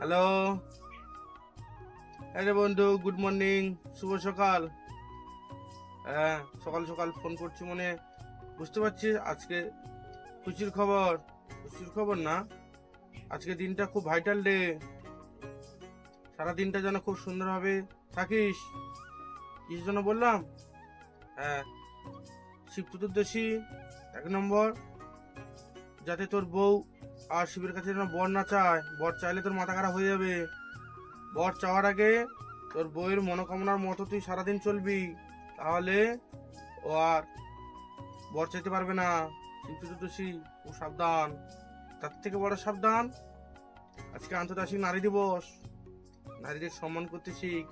Hello. আরে বন্ধু good morning শুভ সকাল। হ্যাঁ সকাল সকাল ফোন করছি মনে। বুঝতে পারছিস, আজকে খুশির খবর। খুশির খবর না? আজকে দিনটা খুব ভাইটাল ডে সারা দিনটা যেন খুব সুন্দরভাবে থাকিস? কিসের জন্য বললাম? হ্যাঁ শিব চতুর্দশী, এক নম্বর। যাতে তোর বউ আর শিবের কাছে যেন বর না চায়, বর চাইলে তোর মাথা খারাপ হয়ে যাবে। বর চাওয়ার আগে তোর বউয়ের মনোকামনার মতো তুই সারাদিন চলবি, তাহলে ও আর বর চাইতে পারবে না। শিব চতুর্দশী, ও সাবধান। তার থেকে বড় সাবধান, আজকে আন্তর্জাতিক নারী দিবস। নারীদের সম্মান করতে শিখ।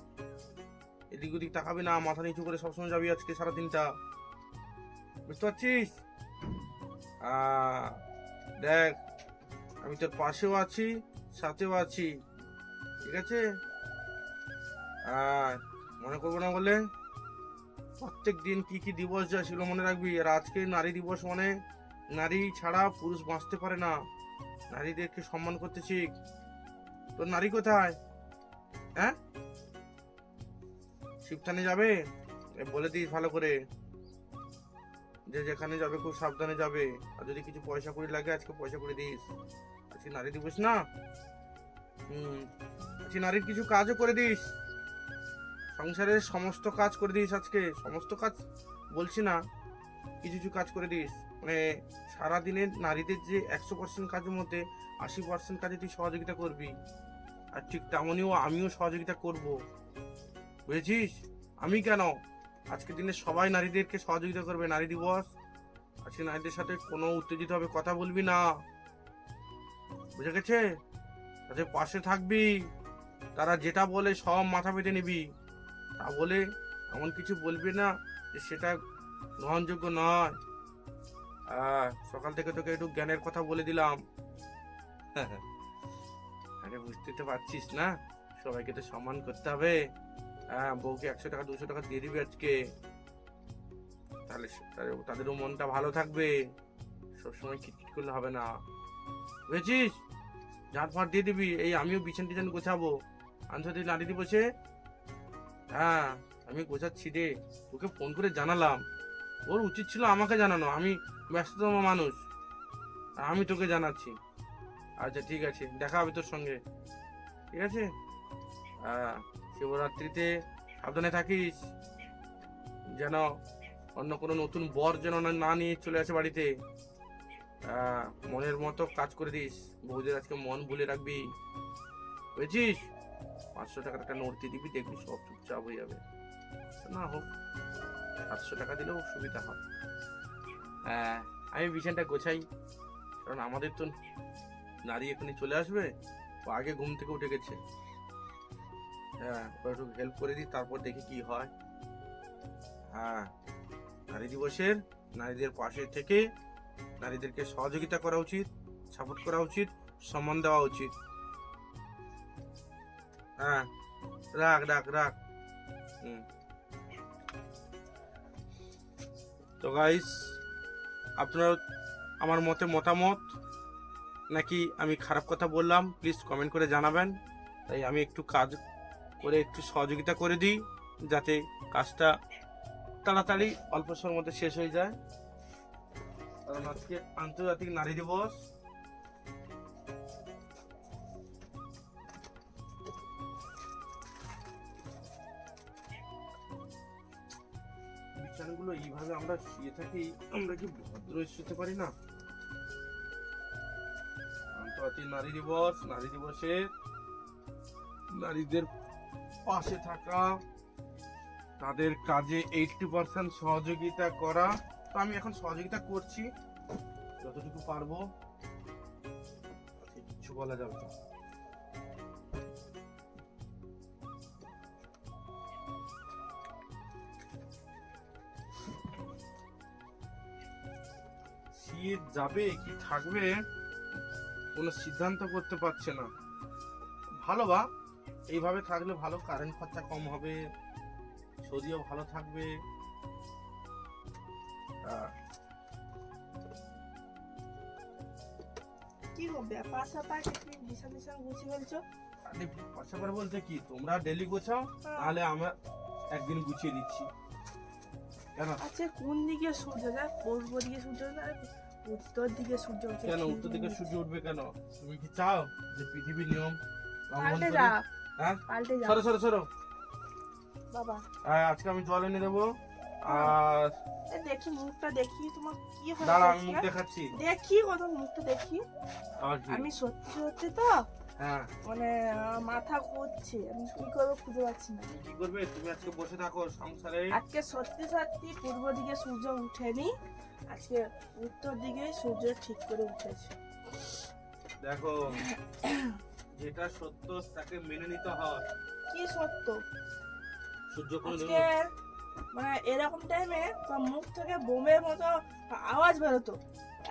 এদিক ওদিক তাকাবি না, মাথা নিচু করে সবসময় যাবি আজকে সারাদিনটা। বুঝতে পারছিস? দেখ আমি তোর পাশেও আছি, সাথেও আছি। ঠিক আছে? আর মনে করব না বলে প্রত্যেক দিন কি কি দিবস যায় সেগুলো মনে রাখবি। আর আজকে নারী দিবস মানে নারী ছাড়া পুরুষ বাঁচতে পারে না। নারীদেরকে সম্মান করতে শিখ। তোর নারী কোথায়? হ্যাঁ? শিবথানে যাবে? বলে দিস ভালো করে। যে যেখানে যাবে খুব সাবধানে যাবে। আর যদি কিছু পয়সা কড়ি লাগে, আজকে পয়সা করে দিস। নারী দিবস না? হুম নারীর কিছু কাজও করে দিস। সংসারের সমস্ত কাজ করে দিস আজকে। সমস্ত কাজ বলছি না, কিছু কিছু কাজ করে দিস। মানে সারাদিনের নারীদের যে একশো পার্সেন্ট কাজের মধ্যে আশি পার্সেন্ট কাজে তুই সহযোগিতা করবি। আর ঠিক তেমনইও আমিও সহযোগিতা করব। বুঝেছিস? আমি কেন? আজকের দিনে সবাই নারীদেরকে সহযোগিতা করবে। নারী দিবস। আজকে নারীদের সাথে কোনো উত্তেজিত হবে কথা বলবি না। বুঝে গেছে? তাদের পাশে থাকবি। তারা যেটা বলে সব মাথা পেতে নিবি। তা বলে এমন কিছু বলবি না যে সেটা গ্রহণযোগ্য নয়। সকাল থেকে তোকে একটু জ্ঞানের কথা বলে দিলাম। আরে বুঝতে তো পারছিস না? সবাইকে তো সম্মান করতে হবে। হ্যাঁ বউকে একশো টাকা, দুশো টাকা দিয়ে দিবি আজকে। তাহলে তাদেরও মনটা ভালো থাকবে। সবসময় খিটখিট করলে হবে না। বুঝেছিস? ঝাঁট ফাট দিয়ে দিবি। এই আমিও বিছান টিছান গোছাবো। আন্তর্জাতিক নারী দিবসে হ্যাঁ আমি গোছাচ্ছি রে। তোকে ফোন করে জানালাম। ওর উচিত ছিল আমাকে জানানো। আমি ব্যস্ততম মানুষ। আমি তোকে জানাচ্ছি। আচ্ছা ঠিক আছে। দেখা হবে তোর সঙ্গে। ঠিক আছে? হ্যাঁ শিবরাত্রিতে সাবধানে থাকিস। যেন অন্য কোনো নতুন বর যেন না- নিয়ে চলে আসে বাড়িতে। মনের মতো কাজ করে দিস। বউদের আজকে মন ভুলে রাখবি। বুঝেছিস? পাঁচশো টাকার একটা নোট দিয়ে দিবি, দেখবি সব চুপচাপ হয়ে যাবে। না হোক, সাতশো টাকা দিলেও সুবিধা হয়। হ্যাঁ আমি বিছানটা গোছাই। কারণ আমাদের তো নারী এখানে চলে আসবে, ও আগে ঘুম থেকে উঠে গেছে। হ্যাঁ একটু হেল্প করে দিই, তারপর দেখি কি হয়। হ্যাঁ নারী দিবসের, নারীদের পাশে থেকে নারীদেরকে সহযোগিতা করা উচিত সাপোর্ট করা উচিত, সম্মান দেওয়া উচিত। হ্যাঁ রাখ রাখ রাখ। তো গাইস আপনার, আমার মতে মতামত? নাকি আমি খারাপ কথা বললাম? প্লিজ কমেন্ট করে জানাবেন। তাই আমি একটু কাজ করে একটু সহযোগিতা করে দিই, যাতে কাজটা তাড়াতাড়ি অল্প সময়ের মধ্যে শেষ হয়ে যায়। কারণ আজকে আন্তর্জাতিক নারী দিবস। বিছানাগুলো এইভাবে আমরা শুয়ে থাকি, আমরা কি ভদ্র শুতে পারি না? আন্তর্জাতিক নারী দিবস, নারী দিবসে নারীদের পাশে থাকা, তাদের কাজে এইটটি পার্সেন্ট সহযোগিতা করা তো আমি এখন সহযোগিতা করছি। যতটুকু পারব। কিছু বলা যাবে না শীত যাবে কি থাকবে কোনো সিদ্ধান্ত করতে পারছে না। ভালো বা, এইভাবে থাকলে ভালো কারেন্ট খরচা কম হবে শরীরও ভালো থাকবে। কি ব্যাপার স্যাপার কি তুমি ফেলছো? আরে পয়সা করে বলতে কি? তোমরা ডেলি গোছাও তাহলে আমরা একদিন গুছিয়ে দিচ্ছি। কেন? আচ্ছা কোন দিকে সূর্য যায়? পূর্ব দিকে সূর্য যায়? উত্তর দিকে সূর্য উঠছে কেন? উত্তর দিকে সূর্য উঠবে কেন? তুমি কি চাও যে পৃথিবীর নিয়ম পাল্টে যা হ্যাঁ? পাল্টে যা সরো সরো সরো। বাবা। হ্যাঁ, আজকে আমি জল এনে দেবো। আর দেখি মুখটা দেখি তোমার কি দাঁড়া আমি মুখ দেখাচ্ছি। দেখি কত মুখটা দেখি। আমি সত্যি সত্যি তো? হ্যাঁ। মানে মাথা ঘুরছে। আমি কি করব খুঁজে পাচ্ছি না। কি করবে? তুমি আজকে বসে থাকো সংসারে। আজকে সত্যি সত্যি পূর্ব দিকে সূর্য উঠেনি। আজকে উত্তর দিকে সূর্য ঠিক করে উঠেছে। দেখো যেটা সত্য তাকে মেনে নিতে হয়। কি সত্য? সূর্য কোনো মানে এরকম টাইমে মুখ থেকে বোমের মতো আওয়াজ বেরোতো।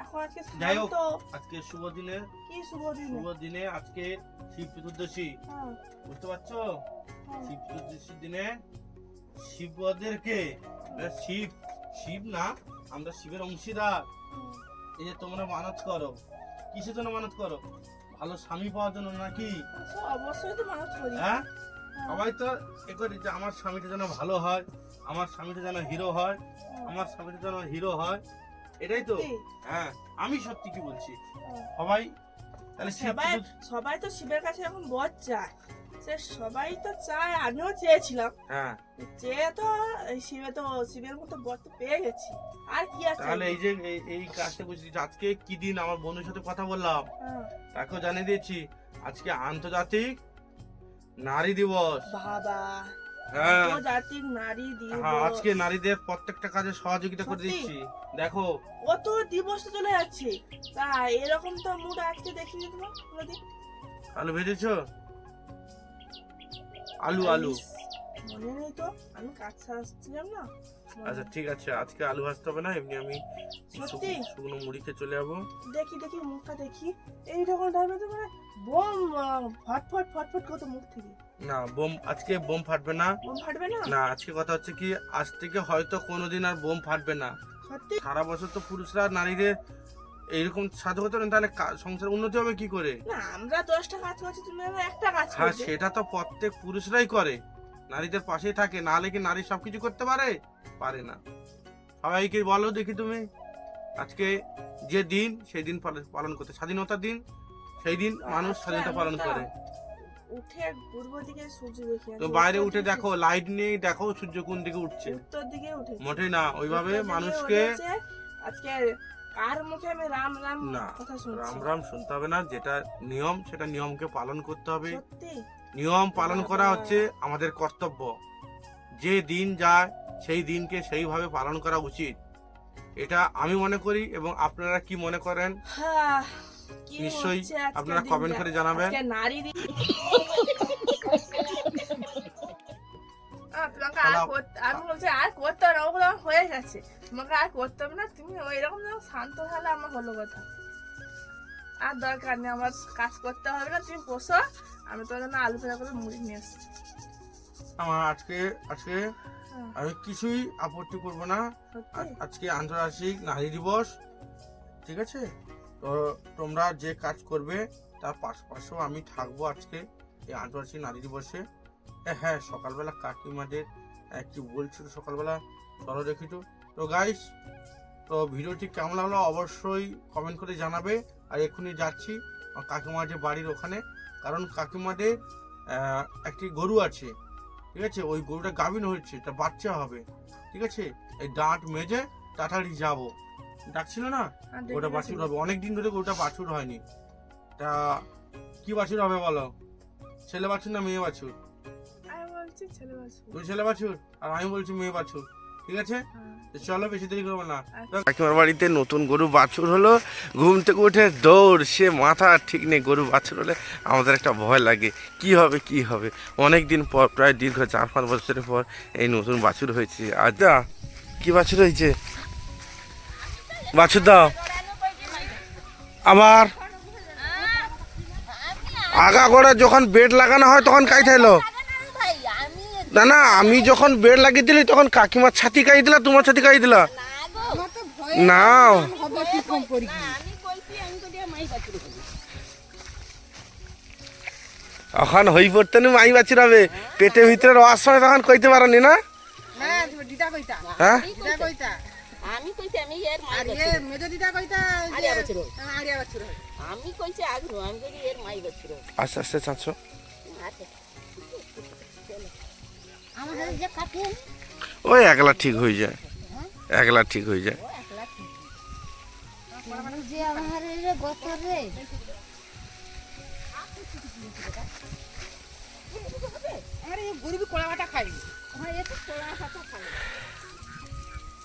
এখন আজকে যাই হোক। আজকে শুভ দিনে। কি শুভ দিন? শুভ দিনে আজকে শিব চতুর্দশী। হ্যাঁ, বুঝতে পারছ? হ্যাঁ। শিব চতুর্দশীর দিনে শিবদেরকে শিব শিব না আমরা শিবের অংশীদার। এই যে তোমরা মানত করো। কিসের জন্য মানত করো? ভালো স্বামী পাওয়ার জন্য নাকি? অবশ্যই তো মানুষ করি। হ্যাঁ, সবাই তো এ করি যে আমার স্বামীটা যেন ভালো হয় আমার স্বামীটা যেন হিরো হয়। আমার স্বামীটা যেন হিরো হয় এটাই তো। হ্যাঁ আমি সত্যি কি বলছি। সবাই তাহলে সবাই সবাই তো শিবের কাছে এখন বর চায়। সে সবাই তো চায় আমিও চেয়েছিলাম। হ্যাঁ। চেয়ে তো শিবে তো শিবের মতো বর তো পেয়ে গেছি। আর কি আছে? তাহলে এই যে এই- এই কাজটা বুঝছি আজকে কি দিন? আমার বন্ধুর সাথে কথা বললাম। হ্যাঁ, তাকেও জানিয়ে দিয়েছি। আজকে আন্তর্জাতিক নারী দিবস। বাবা হ্যাঁ। জাতির নারী দিবস। হ্যাঁ আজকে নারীদের প্রত্যেকটা কাজে সহযোগিতা করে দিচ্ছি। দেখো। কত দিবস চলে যাচ্ছে। তা এরকম তো মুড আজকে দেখিনি তোমার কোনোদিন? আলু ভেজেছো? আলু আলু মনে নেই তো। আমি কাজ সারছিলাম না। আচ্ছা ঠিক আছে আজকে আলু ভাজতে হবে না এমনি আমি শুকনো-? মুড়ি খেয়ে চলে যাব। দেখি দেখি মুখটা দেখি। এইরকম টাইমে তো মানে বোম ফটফট ফটফট কত মুখ থেকে। না বোম আজকে বোম ফাটবে না। বোম ফাটবে না? না আজকে কথা হচ্ছে কি আজ থেকে হয়তো কোনোদিন আর বোম ফাটবে না। সত্যি? সারা বছর তো পুরুষরা নারীদের এইরকম সাধু হতো না তাহলে সংসার উন্নতি হবে কি করে? না আমরা দশটা কাজ করছি তুমি একটা কাজ হ্যাঁ সেটা তো প্রত্যেক পুরুষরাই করে। নারীদের পাশেই থাকে নাহলে কি নারী সবকিছু করতে পারে? পারে না। সবাইকে বলো দেখি তুমি। আজকে যে দিন সেই দিন পালন- করতে স্বাধীনতার দিন সেই দিন মানুষ স্বাধীনতা পালন করে। উঠে পূর্ব দিকে সূর্য দেখি তো বাইরে উঠে দেখো। লাইট নেই দেখো সূর্য কোন দিকে উঠছে। উত্তর দিকে উঠে মোটেই না ওইভাবে মানুষকে আজকে কার মুখে আমি রাম রাম কথা শুনছি? রাম রাম শুনতে হবে না যেটা নিয়ম সেটা নিয়মকে পালন করতে হবে। সত্যি? নিয়ম পালন করা হচ্ছে আমাদের কর্তব্য। যে দিন যায় সেই দিনকে সেইভাবে পালন করা উচিত। এটা আমি মনে করি এবং আপনারা কি মনে করেন? নিশ্চয়ই আপনারা কমেন্ট করে জানাবেন। আর করতে- ওগুলো হয়ে গেছে তোমাকে আর করতে হবে না তুমি ওই রকম শান্ত হলে আমার হলো কথা। আর দরকার নেই আমার কাজ করতে হবে না তুমি বসো। আমি তোমার জন্য আলু ভাজা করে মুড়ি নিয়ে এসছি আমার আজকে আজকে হ্যাঁ, আমি কিছুই আপত্তি করব না। আজকে আন্তর্জাতিক নারী দিবস ঠিক আছে? তো তোমরা যে কাজ করবে তার পাশপাশেও আমি থাকব আজকে এই আন্তর্জাতিক নারী দিবসে। হ্যাঁ সকালবেলা কাকিমাদের আহ, কি বলছিল সকালবেলা? চলো দেখি তো। তো গাইস তো ভিডিওটি কেমন লাগল অবশ্যই কমেন্ট করে জানাবে। আর এক্ষুনি যাচ্ছি আমার কাকিমাদের বাড়ির ওখানে। কারণ কাকিমাদের একটি গরু আছে ঠিক আছে? ওই গরুটা গাভিন হয়েছে তা বাচ্চা হবে ঠিক আছে? এই দাঁত মেজে তাড়াতাড়ি যাব। ডাকছিল না? আর গরুটা বাছুর হবে। অনেক দিন ধরে গরুটা বাছুর হয়নি। তা কি বাছুর হবে বলো? ছেলে বাছুর না মেয়ে বাছুর। তুই ছেলে বাছুর? আর আমি বলছি মেয়ে বাছুর ঠিক আছে? হ্যাঁ, চলো বেশি দেরি করব না। আচ্ছা। কাকিমার বাড়িতে নতুন গরু বাছুর হলো ঘুম থেকে উঠে দৌড় সে মাথা ঠিক নেই গরু বাছুর হলে আমাদের একটা ভয় লাগে। কি হবে কি হবে? অনেক দিন পর প্রায় দীর্ঘ চার পাঁচ বছরের পর এই নতুন বাছুর হয়েছে। আচ্ছা কি বাছুর হয়েছে? বাছুর দাও। আবার আগা করে যখন বেড লাগানো হয় তখন কাই আমি না না আমি যখন বেড লাগিয়ে দিলি তখন কাকিমার ছাতি কাই দিলা তোমার ছাতি কাই দিলা। না। বাছুর এখন হই পড়তে নি মাই বাচ্চির হবে পেটের ভিতরে রস হয় তখন কইতে পারনি না? না দিদা কইতা। হ্যাঁ? দিদা কইতা। আমি কইছি আমি এর মাই আর এ মেজো দিদা কইতা বছর। বছর। আমি কইছি আগে নয়, আমি কইছি এর মাই বছর আস্তে আস্তে চাঁচো আচ্ছা কাটে ওই একলা ঠিক হয়ে যায়। একলা ঠিক হয়ে যায়।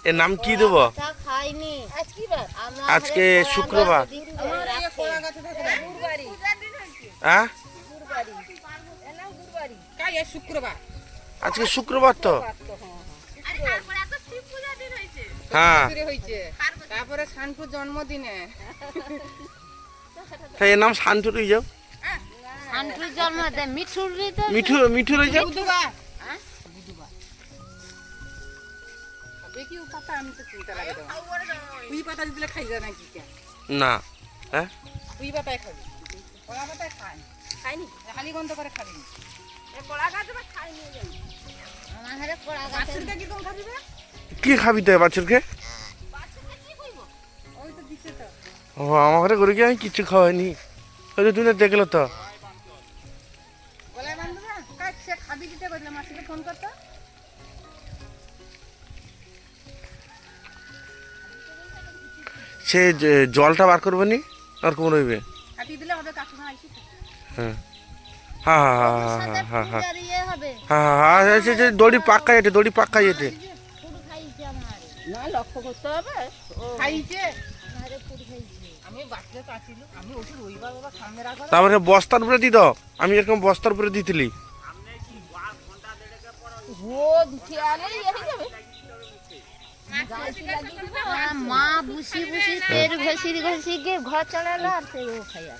এর নাম কি দেবো? খাইনি আজ কি বার? আমার আজকে শুক্রবার। হ্যাঁ? শুক্রবার। আজকে শুক্রবার তো। হ্যাঁ। তারপরে শানপুর জন্মদিনে। তাই এর নাম শান্তু যাও। আন্টুর জন্ম দে মিঠুর মিঠু মিঠু রয়ে যাও নাকি না। হ্যাঁ? পাতায় খাবি। কলা পাতায় খাই খাইনি খালি বন্ধ করে খাবি কি খাবি রে কি খাবি তো বাছুরকে ও আমার ঘরে করে কি আমি কিছু খাওয়াইনি। ওই তো তুমি তো দেখল তো। সে খাবি দিতে কইলে মাসিকে ফোন করতো। সে যে- জলটা বার করবে নি আর কমন হইবে দিলে হবে হ্যাঁ। হ্যাঁ হ্যাঁ হ্যাঁ হ্যাঁ হ্যাঁ ইয়ে হ্যাঁ হ্যাঁ হ্যাঁ দড়ি পাক্কা যেতে দড়ি পাক্কা যেতে ফুড খাইছে আমার না লক্ষ্য করতে হবে ও খাইছে আমার ফুড খাইছে আমি বাচ্চা চাচ্ছিল আমি ওষুধ রবিবার বাবা সামনে রাখো তারপরে বস্তার উপরে দি দাও আমি এরকম বস্তার উপরে দিতিলি রোদ খেয়ালে ইয়ে হয়ে যাবে আর মা বুসি বুসি তেল ঘষি ঘষি গিয়ে ঘর চলালো আর সে ও খাইয়া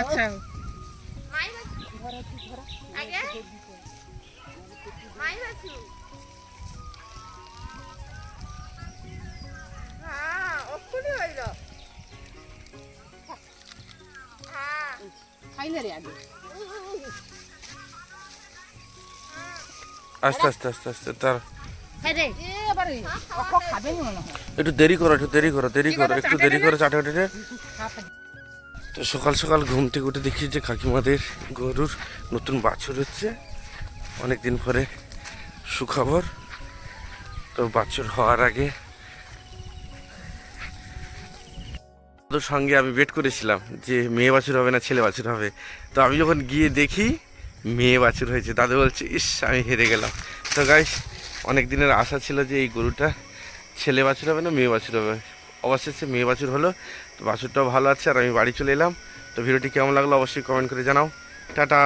আচ্ছা আস্তে আস্তে আস্তে আস্তে তার খাই রে এবার অক খাবে নি মনে হয়। একটু দেরি করো একটু দেরি করো দেরি করো একটু দেরি করে চাটা তো সকাল সকাল ঘুম থেকে উঠে দেখি যে কাকিমাদের গরুর নতুন বাছুর হচ্ছে। অনেক দিন পরে সুখবর। তো বাছুর হওয়ার আগে সঙ্গে আমি বেট করেছিলাম যে মেয়ে বাছুর হবে না ছেলে বাছুর হবে। তো আমি যখন গিয়ে দেখি মেয়ে বাছুর হয়েছে, দাদু বলছে, ইস, আমি হেরে গেলাম। তো গাইস অনেক দিনের আশা ছিল যে এই গরুটা ছেলে বাছুর হবে না মেয়ে বাছুর হবে। অবশেষে মেয়ে বাছুর হলো। তো বাছুরটাও ভালো আছে আর আমি বাড়ি চলে এলাম। তো ভিডিওটি কেমন লাগল অবশ্যই কমেন্ট করে জানাও। টাটা।